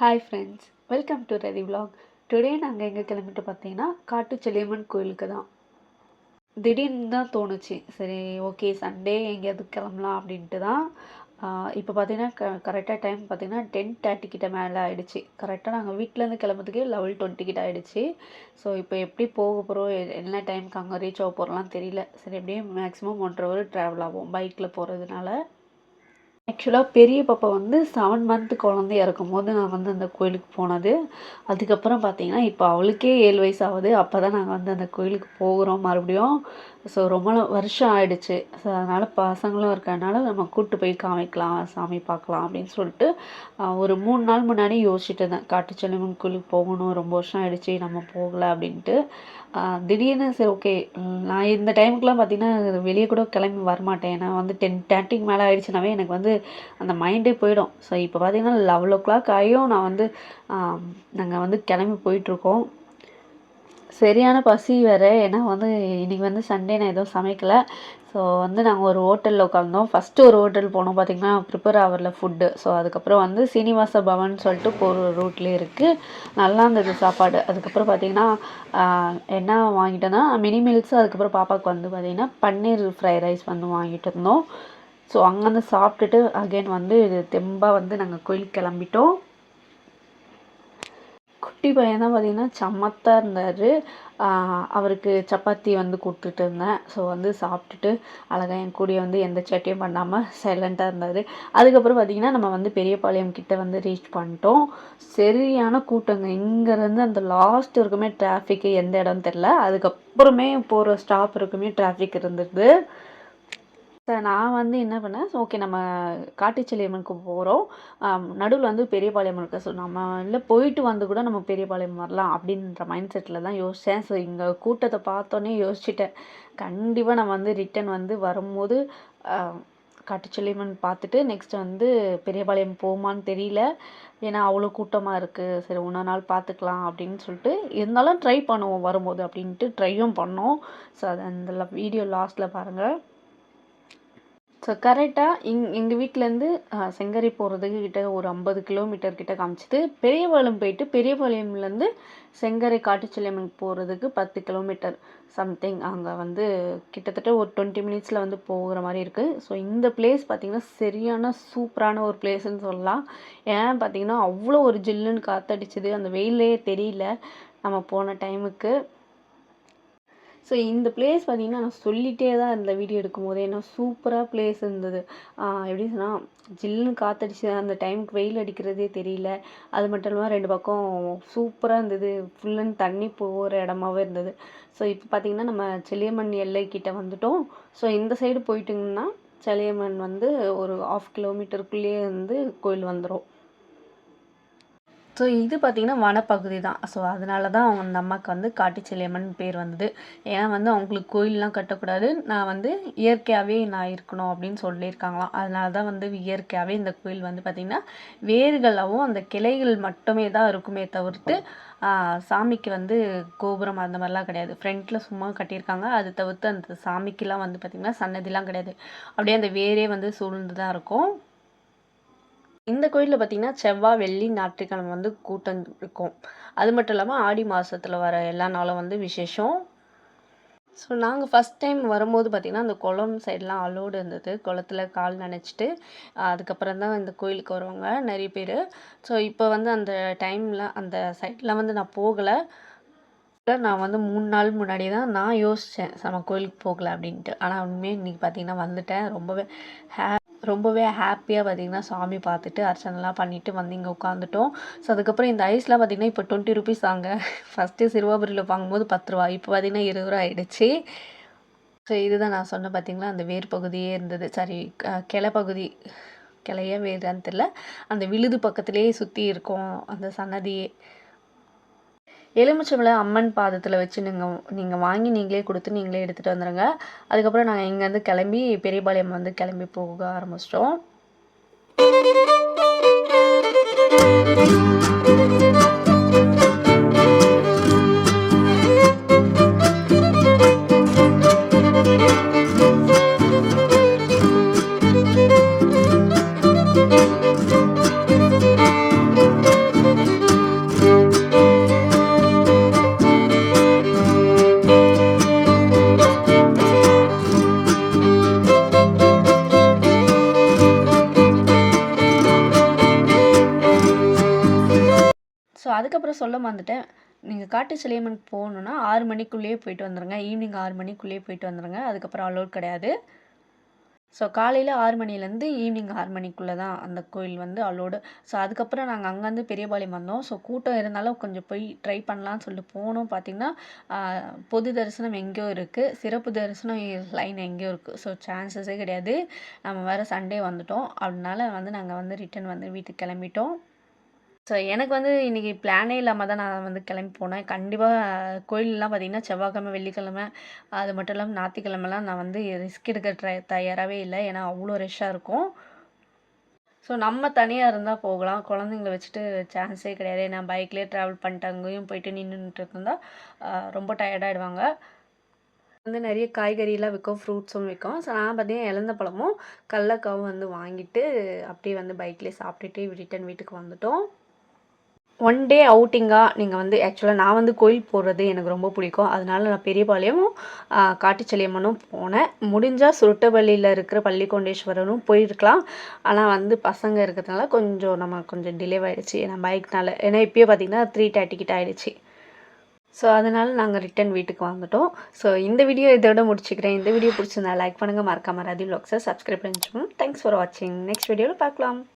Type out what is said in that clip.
Hi friends welcome to Rathi vlog today நாங்கள் எங்கே கிளம்பிட்டு பார்த்தீங்கன்னா காட்டு செல்லியம்மன் கோயிலுக்கு தான். திடீர்னு தான் தோணுச்சு. சரி ஓகே சண்டே எங்கேயாவது கிளம்பலாம் அப்படின்ட்டு தான். இப்போ பார்த்தீங்கன்னா க கரெக்டாக டைம் பார்த்தீங்கன்னா டென் தேர்ட்டி கிட்ட மேலே ஆகிடுச்சு கரெக்டாக நாங்கள் வீட்டிலேருந்து கிளம்புறதுக்கே லெவல் டுவெண்ட்டி கிட்ட ஆகிடுச்சு ஸோ இப்போ எப்படி போக போகிறோம் என்ன டைமுக்கு அங்கே ரீச் ஆக போகிறோம்லாம் தெரியல. சரி எப்படியும் மேக்ஸிமம் ஒன்றரை ஹவர் ட்ராவல் ஆகும் பைக்கில் போகிறதுனால ஆக்சுவலாக பெரிய பாப்பா வந்து செவன் மந்த் குழந்தையா இருக்கும்போது நான் வந்து அந்த கோயிலுக்கு போனது. அதுக்கப்புறம் பார்த்தீங்கன்னா இப்போ அவளுக்கே ஏழு வயசு ஆகுது. அப்போ தான் நாங்கள் வந்து அந்த கோயிலுக்கு போகிறோம் மறுபடியும். ஸோ ரொம்ப நாள் வருஷம் ஆயிடுச்சு. ஸோ அதனால் பசங்களும் இருக்கிறதுனால நம்ம கூப்பிட்டு போய் காமிக்கலாம் சாமி பார்க்கலாம் அப்படின்னு சொல்லிட்டு ஒரு மூணு நாள் முன்னாடி யோசிச்சுட்டு இருந்தேன். காட்டுச்செல்லிமன் கோயிலுக்கு போகணும் ரொம்ப வருஷம் ஆயிடுச்சு நம்ம போகலை அப்படின்ட்டு. திடீர்னு சரி ஓகே நான் இந்த டைமுக்குலாம் பார்த்தீங்கன்னா வெளியே கூட கிளம்பி வரமாட்டேன். ஏன்னா வந்து டென் தேர்ட்டிக்கு மேலே ஆயிடுச்சுனாவே எனக்கு வந்து அந்த மைண்டே போயிடும். ஸோ இப்போ பார்த்தீங்கன்னா லெவல் ஓ கிளாக் ஆகியும் நான் வந்து நாங்கள் வந்து கிளம்பி போயிட்டுருக்கோம். சரியான பசி வேறு. ஏன்னா வந்து இன்றைக்கி வந்து சண்டே நான் எதுவும் சமைக்கலை. ஸோ வந்து நாங்கள் ஒரு ஹோட்டலில் உட்காந்தோம் ஃபஸ்ட்டு ஒரு ஹோட்டல் போனோம் பார்த்திங்கன்னா ப்ரிப்பேர் ஆகல ஃபுட்டு ஸோ அதுக்கப்புறம் வந்து சீனிவாச பவன் சொல்லிட்டு போகிற ரூட்லேயே இருக்குது நல்லா இருந்தது சாப்பாடு. அதுக்கப்புறம் பார்த்திங்கன்னா என்ன வாங்கிட்டோன்னா மினி மீல்ஸ் அதுக்கப்புறம் பாப்பாவுக்கு வந்து பார்த்திங்கன்னா பன்னீர் ஃப்ரைட் ரைஸ் வந்து வாங்கிட்டு இருந்தோம். ஸோ அங்கேருந்து சாப்பிட்டுட்டு அகைன் வந்து தெம்பாக வந்து நாங்கள் கோயிலுக்கு கிளம்பிட்டோம். குட்டி பையன் தான் பார்த்திங்கன்னா சமத்தா இருந்தார். அவருக்கு சப்பாத்தி வந்து கொடுத்துட்டு இருந்தேன். ஸோ வந்து சாப்பிட்டுட்டு அழகாக என் கூடயே வந்து எந்த சேட்டையும் பண்ணாமல் சைலண்ட்டாக இருந்தார். அதுக்கப்புறம் பார்த்திங்கன்னா நம்ம வந்து பெரியபாளையம் கிட்ட வந்து ரீச் பண்ணிட்டோம். சரியான கூட்டங்க. இங்கேருந்து அந்த லாஸ்ட் இருக்குமே டிராஃபிக்கு எந்த இடம் தெரில அதுக்கப்புறமே போகிற ஸ்டாப் இருக்குமே டிராஃபிக் இருந்துருது சார் நான் வந்து என்ன பண்ணேன் ஓகே நம்ம காட்டுச்செல்லியம்மனுக்கு போகிறோம் நடுவில் வந்து பெரியபாளையம் இருக்குது ஸோ நம்ம இல்லை போயிட்டு வந்து கூட நம்ம பெரியபாளையம் வரலாம் அப்படின்ற மைண்ட் செட்டில் தான் யோசித்தேன் ஸோ இங்கே கூட்டத்தை பார்த்தோன்னே யோசிச்சிட்டேன். கண்டிப்பாக நம்ம வந்து ரிட்டன் வந்து வரும்போது காட்டுச்செல்லியம்மன் பார்த்துட்டு நெக்ஸ்ட் வந்து பெரியபாளையம் போமான்னு தெரியல. ஏன்னா அவ்வளோ கூட்டமாக இருக்குது சரி ஒன்றா நாள் பார்த்துக்கலாம் அப்படின்னு சொல்லிட்டு இருந்தாலும் ட்ரை பண்ணுவோம் வரும்போது அப்படின்ட்டு ட்ரையும் பண்ணோம். ஸோ அது அந்த வீடியோ லாஸ்ட்டில் பாருங்கள் ஸோ கரெக்டாக இங் எங்கள் வீட்டிலேருந்து செங்கரை போகிறதுக்கு கிட்ட ஒரு ஐம்பது கிலோமீட்டர் கிட்ட காமிச்சிது. பெரியபாளையம் போயிட்டு பெரியபாளையம்லேருந்து செங்கரை காட்டுச்செல்லியம்மனுக்கு போகிறதுக்கு பத்து கிலோமீட்டர் சம்திங் அங்கே வந்து கிட்டத்தட்ட ஒரு டுவெண்ட்டி மினிட்ஸில் வந்து போகிற மாதிரி இருக்குது ஸோ இந்த பிளேஸ் பார்த்திங்கன்னா சரியான சூப்பரான ஒரு பிளேஸ்ன்னு சொல்லலாம். ஏன் பார்த்திங்கன்னா அவ்வளோ ஒரு ஜில்லுன்னு காற்றடிச்சிது அந்த வெயிலே தெரியல. நம்ம போன டைமுக்கு ஸோ இந்த பிளேஸ் பார்த்திங்கன்னா நான் சொல்லிகிட்டே தான் இருந்தேன் வீடியோ எடுக்கும் போதே ஏன்னா சூப்பராக பிளேஸ் இருந்தது. எப்படி சொன்னால் ஜில்லுன்னு காற்றடிச்சு அந்த டைமுக்கு வெயில் அடிக்கிறதே தெரியல. அது மட்டும் இல்லாமல் ரெண்டு பக்கம் சூப்பராக இருந்தது. ஃபுல் அண்ட் தண்ணி போகிற இடமாவே இருந்தது. ஸோ இப்போ பார்த்திங்கன்னா நம்ம செல்லியம்மன் எல்லைக்கிட்ட வந்துட்டோம். ஸோ இந்த சைடு போயிட்டிங்கன்னா செல்லியம்மன் வந்து ஒரு ஆஃப் கிலோமீட்டருக்குள்ளேயே வந்து கோயில் வந்துடும் ஸோ இது பார்த்திங்கன்னா வனப்பகுதி தான். ஸோ அதனால தான் அவங்க அந்த அம்மாவுக்கு வந்து காட்டுச்செல்லியம்மன் பேர் வந்தது. ஏன்னா வந்து அவங்களுக்கு கோயிலெலாம் கட்டக்கூடாது. நான் வந்து இயற்கையாகவே நான் இருக்கணும் அப்படின்னு சொல்லியிருக்காங்களாம். அதனால தான் வந்து இயற்கையாகவே இந்த கோயில் வந்து பார்த்திங்கன்னா வேர்களாகவும் அந்த கிளைகள் மட்டுமே தான் இருக்குமே தவிர்த்து சாமிக்கு வந்து கோபுரம் அந்த மாதிரிலாம் கிடையாது. ஃப்ரண்ட்டில் சும்மா கட்டியிருக்காங்க. அது தவிர்த்து அந்த சாமிக்கெலாம் வந்து பார்த்திங்கன்னா சன்னதிலாம் கிடையாது. அப்படியே அந்த வேரே வந்து சூழ்ந்து தான் இருக்கும். இந்த கோயிலில் பார்த்தீங்கன்னா செவ்வாய் வெள்ளி ஞாயிற்றுக்கிழமை வந்து கூட்டம் இருக்கும். அது மட்டும் இல்லாமல் ஆடி மாதத்தில் வர எல்லா நாளும் வந்து விசேஷம். ஸோ நாங்கள் ஃபஸ்ட் டைம் வரும்போது பார்த்திங்கன்னா அந்த குளம் சைட்லாம் அலோடு இருந்தது. குளத்துல கால் நினச்சிட்டு அதுக்கப்புறம் தான் இந்த கோயிலுக்கு வருவாங்க நிறைய பேர். ஸோ இப்போ வந்து அந்த டைமில் அந்த சைட்லாம் வந்து நான் போகலை. நான் வந்து மூணு நாள் முன்னாடி தான் நான் யோசித்தேன் நம்ம கோயிலுக்கு போகல அப்படின்ட்டு. ஆனால் உண்மையாக இன்றைக்கி பார்த்தீங்கன்னா வந்துட்டேன். ரொம்பவே ஹே ரொம்பவே ஹாப்பியாக பார்த்திங்கன்னா சாமி பார்த்துட்டு அர்ச்சனைலாம் பண்ணிவிட்டு வந்து இங்கே உட்காந்துட்டோம் ஸோ அதுக்கப்புறம் இந்த ஐஸ்லாம் பார்த்தீங்கன்னா இப்போ டுவெண்ட்டி ருபீஸ் வாங்க ஃபஸ்ட்டு சிறுவாபுரியில் வாங்கும்போது பத்து ரூபா இப்போ பார்த்திங்கன்னா இருபது ரூபா ஆகிடுச்சு ஸோ இதுதான் நான் சொன்ன பார்த்திங்களா அந்த வேர் பகுதியே இருந்தது. சாரி கிளை பகுதி. கிளையே வேறான்னு தெரில அந்த விழுது பக்கத்துலேயே சுற்றி இருக்கும். அந்த சன்னதியே. எலுமிச்சம்பழம் அம்மன் பாதத்தில் வச்சு நீங்கள் நீங்கள் வாங்கி நீங்களே கொடுத்து நீங்களே எடுத்துகிட்டு வந்துடுங்க அதுக்கப்புறம் நாங்கள் இங்கேருந்து கிளம்பி பெரியபாளையம் வந்து கிளம்பி போக ஆரம்பிச்சிட்டோம். ஸோ அதுக்கப்புறம் சொல்ல மறந்துட்டேன். நீங்கள் காட்டு சிலையம்மன் போகணுன்னா ஆறு மணிக்குள்ளேயே போயிட்டு வந்துடுங்க ஈவினிங் ஆறு மணிக்குள்ளேயே போயிட்டு வந்துடுங்க அதுக்கப்புறம் அலோட் கிடையாது. ஸோ காலையில் ஆறு மணிலேருந்து ஈவினிங் ஆறு மணிக்குள்ளே தான் அந்த கோயில் வந்து அலோடு ஸோ அதுக்கப்புறம் நாங்கள் அங்கேருந்து பெரியபாளையம் வந்தோம். ஸோ கூட்டம் இருந்தாலும் கொஞ்சம் போய் ட்ரை பண்ணலான்னு சொல்லிட்டு போனோம். பார்த்திங்கன்னா பொது தரிசனம் எங்கேயோ இருக்குது சிறப்பு தரிசனம் லைன் எங்கேயோ இருக்குது ஸோ சான்சஸே கிடையாது. நம்ம வேறு சண்டே வந்துட்டோம். அதனால வந்து நாங்கள் வந்து ரிட்டன் வந்து வீட்டுக்கு கிளம்பிட்டோம். ஸோ எனக்கு வந்து இன்றைக்கி பிளானே இல்லாமல் தான் நான் வந்து கிளம்பி போனேன். கண்டிப்பாக கோயிலெலாம் பார்த்திங்கன்னா செவ்வாய்க்கிழமை வெள்ளிக்கிழமை அது மட்டும் இல்லாமல் ஞாயிற்றுக்கிழமெல்லாம் நான் வந்து ரிஸ்க் எடுக்க ட்ரை தயாராகவே இல்லை. ஏன்னா அவ்வளோ ரஷ்ஷாக இருக்கும். ஸோ நம்ம தனியாக இருந்தால் போகலாம். குழந்தைங்கள வச்சுட்டு சான்ஸே கிடையாது. நான் பைக்லேயே ட்ராவல் பண்ணிட்டு அங்கேயும் போயிட்டு நின்றுட்டு இருந்தால் ரொம்ப டயர்டாகிடுவாங்க வந்து நிறைய காய்கறிலாம் விற்கும் ஃப்ரூட்ஸும் விற்கும். ஸோ நான் பார்த்தீங்கன்னா இழந்த பழமும் கடலக்காவும் வந்து வாங்கிட்டு அப்படியே வந்து பைக்லேயே சாப்பிட்டுட்டு ரிட்டன் வீட்டுக்கு வந்துட்டோம். ஒன் டே அவுட்டிங்காக நீங்கள் வந்து ஆக்சுவலாக நான் வந்து கோயில் போகிறது எனக்கு ரொம்ப பிடிக்கும். அதனால நான் பெரியபாளையமும் காட்டுச்செலியம்மனும் போனேன். முடிஞ்சால் சுருட்டப்பள்ளியில் இருக்கிற பள்ளிக்கொண்டேஸ்வரனும் போயிருக்கலாம். ஆனால் வந்து பசங்க இருக்கிறதுனால கொஞ்சம் நம்ம கொஞ்சம் டிலே ஆகிடுச்சு ஏன்னா பைக்னால் ஏன்னா இப்போயே பார்த்திங்கன்னா த்ரீ தேர்ட்டி கிட்ட ஆகிடுச்சு ஸோ அதனால் நாங்கள் ரிட்டன் வீட்டுக்கு வந்துட்டோம். ஸோ இந்த வீடியோ இதோட முடிச்சுக்கிறேன். இந்த வீடியோ பிடிச்சிருந்தா லைக் பண்ணுங்கள் மறக்காம ராதி வ்ளாக்ஸை சப்ஸ்கிரைப் பண்ணிச்சுக்கோங்க தேங்க்ஸ் ஃபார் வாட்சிங் நெக்ஸ்ட் வீடியோவில் பார்க்கலாம்.